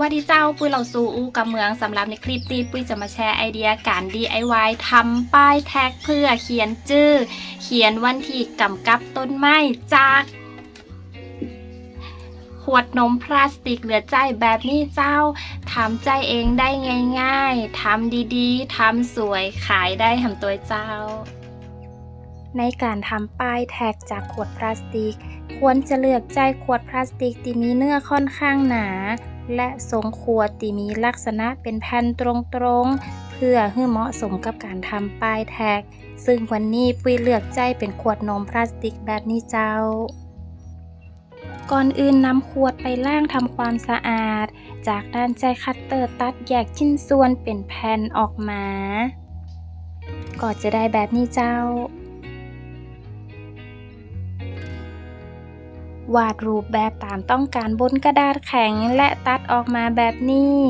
วัสดีเจ้าปุ้ยเหล่าซูอูกับเมืองสำหรับในคลิปนี้ปุ้ยจะมาแชร์ไอเดียการ DIY ทำป้ายแท็กเพื่อเขียนจื้อ เขียนวันที่กำกับต้นไม้จากขวดนมพลาสติกเหลือใจแบบนี้เจ้าทำใจเองได้ง่ายๆทำดีๆทำสวยขายได้ทำตัวเจ้า ในการทำป้ายแท็กจากขวดพลาสติก ควรจะเลือกใจขวดพลาสติกที่มีเนื้อค่อนข้างหนา และทรงขวดที่มีลักษณะเป็นแผ่นตรงๆ เพื่อให้เหมาะสมกับการทำป้ายแท็ก ซึ่งวันนี้ปุ้ยเลือกใจเป็นขวดนมพลาสติกแบบนี้เจ้า ก่อนอื่นนำขวดไปล้างทำความสะอาด จากนั้นใจคัตเตอร์ตัดแยกชิ้นส่วนเป็นแผ่นออกมา ก็จะได้แบบนี้เจ้า วาดรูปแบบตามต้องการบนกระดาษแข็งและตัดออกมาแบบนี้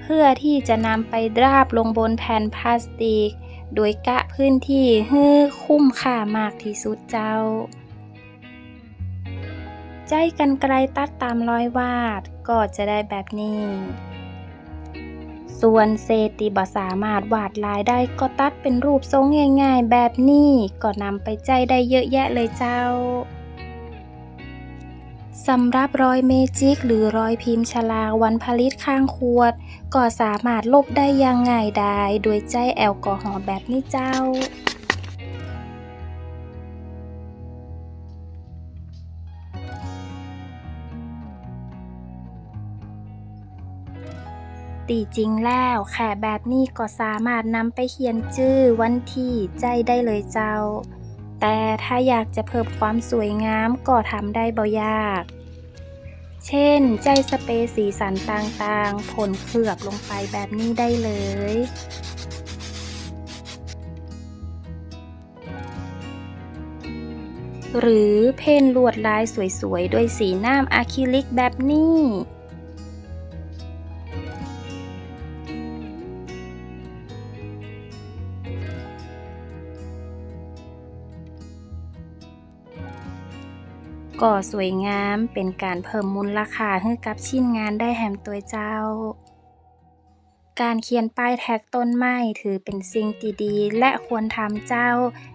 เพื่อที่จะนำไปราบลงบนแผ่นพลาสติก โดยกะพื้นที่ให้คุ้มค่ามากที่สุดเจ้า ใจกันไกลตัดตามรอยวาดก็จะได้แบบนี้ ส่วนเศษที่บ่สามารถวาดลายได้ก็ตัดเป็นรูปทรงง่ายๆ แบบนี้ก็นำไปใจได้เยอะแยะเลยเจ้า สำหรับรอยเมจิกหรือรอยพิมพ์ฉลาวันผลิตข้างขวด ก็สามารถลบได้อยังง่ายดายโดยใจแอลกอฮอล์แบบนี้เจ้าตีจริงแล้วแค่แบบนี้ก็สามารถนำไปเขียนชื่อวันที่ใจได้เลยเจ้า แต่ถ้าอยากจะเพิ่มความสวยงามก็ทำได้เบ่ยาก เช่น ใจสเปรย์สีสันต่างๆ ผลเคลือบลงไปแบบนี้ได้เลยหรือเพ้นลวดลายสวยๆ ด้วยสีน้ำอะคริลิกแบบนี้ ก็สวยงามเป็นการเพิ่มมูลราคาให้กับชิ้นงานได้แหมตัวเจ้า การเขียนป้ายแท็กต้นไม้ถือเป็นสิ่งที่ดีและควรทำเจ้า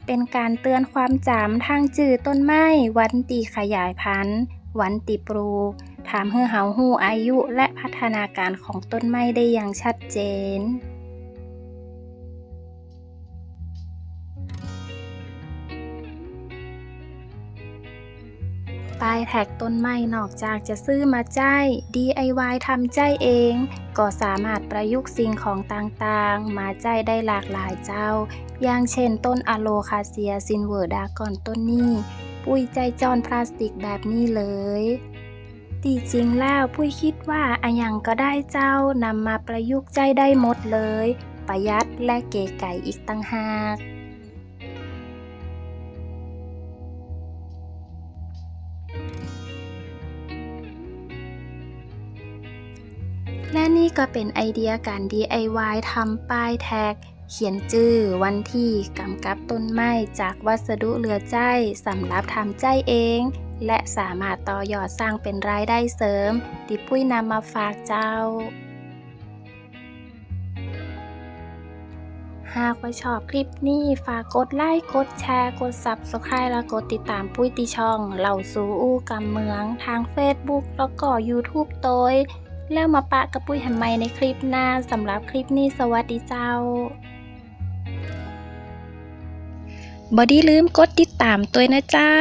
เป็นการเตือนความจำทางจื่อต้นไม้วันตีขยายพันธุ์ วันตีปลูกถามให้เฮาหู้อายุและพัฒนาการของต้นไม้ได้อย่างชัดเจน ป้ายแท็กต้นไม้นอกจากจะซื้อมาใจ DIY ทำใจเอง ก็สามารถประยุกต์สิ่งของต่างๆ มาใจได้หลากหลายเจ้า อย่างเช่นต้นอะโลคาเซียซินเวอร์ดากอนต้นนี้ ปุ้ยใจจอนพลาสติกแบบนี้เลยตีจริงแล้วปุ้ยคิดว่าอะยังก็ได้เจ้านำมาประยุกต์ใจได้หมดเลย ประหยัดและเก๋ไก่อีกตั้งหาก และนี่ก็เป็นไอเดียการ DIY ทำป้ายแท็ก เขียนชื่อวันที่กำกับต้นไม้จากวัสดุเหลือใจสำหรับทำใจเอง และสามารถต่อยอดสร้างเป็นรายได้เสริมที่ปุ้ยนำมาฝากเจ้า หากว่าชอบคลิปนี้ฝากกดไลค์ กดแชร์ กด Subscribe และกดติดตามปุ้ยติช่อง เหล่าสูอู้กำเมือง ทาง Facebook แล้วก็ YouTube โดย แล้วมาปะกับปุ้ยทำไมในคลิปหน้าสำหรับคลิปนี้สวัสดีเจ้าบอดี้ลืมกดติดตามตัวนะเจ้า